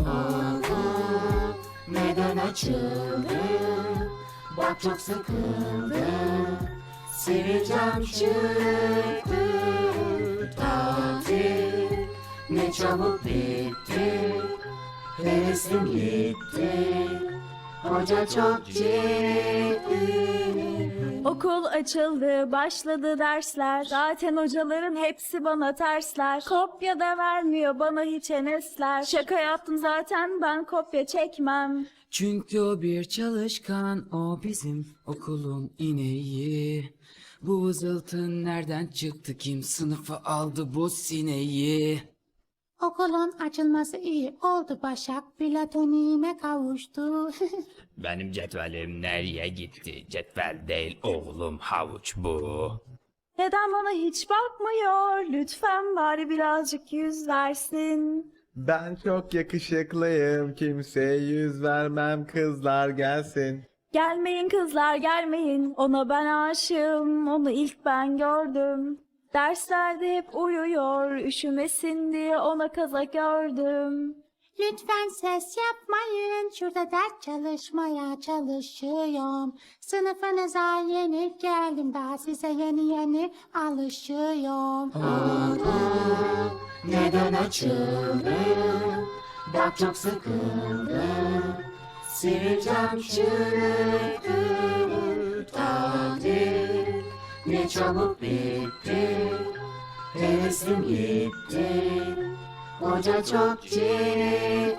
Okul neden açıldı? Bak çok sıkıldı. Sivilcem çıktı. Tatil ne çabuk bitti. Hevesim gitti. Hoca çok ciddi. Okul açıldı, başladı dersler. Zaten hocaların hepsi bana tersler. Kopya da vermiyor bana hiç enesler. Şaka yaptım zaten ben kopya çekmem. Çünkü o bir çalışkan, o bizim okulun ineği. Bu vızıltı nereden çıktı, kim sınıfa aldı bu sineği? Okulun açılması iyi oldu Başak. Platonime kavuştu. Benim cetvelim nereye gitti? Cetvel değil oğlum havuç bu. Neden bana hiç bakmıyor? Lütfen bari birazcık yüz versin. Ben çok yakışıklıyım. Kimseye yüz vermem. Kızlar gelsin. Gelmeyin kızlar gelmeyin. Ona ben aşığım. Onu ilk ben gördüm. Derslerde hep uyuyor. Üşümesin diye ona kazak ördüm. Lütfen ses yapmayın. Şurada ders çalışmaya çalışıyorum. Sınıfınıza yeni geldim. Daha size yeni yeni alışıyorum. Okul neden açıldı? Bak çok sıkıldı. Sivilcem çıktı. Çabuk bitti. Hevesim gitti. Hoca çok ciddi.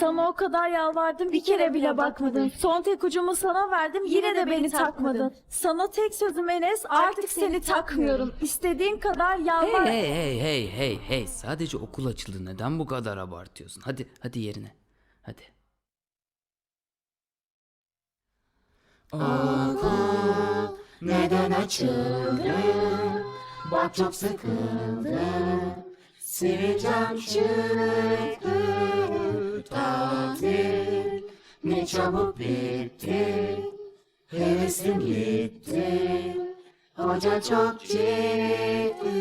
Sana o kadar yalvardım bir kere bile bakmadın. Son tek ucumu sana verdim yine de beni takmadın. Sana tek sözüm Enes artık seni takmıyorum. İstediğin kadar Hey yalvar. hey hey hey hey hey sadece okul açıldı neden bu kadar abartıyorsun? Hadi hadi yerine. Hadi. Okul neden açıldı? Bak çok sıkıldı. Sivilcem çıktı. Ne çabuk bitti. Hevesim gitti. Hoca çok ciddi.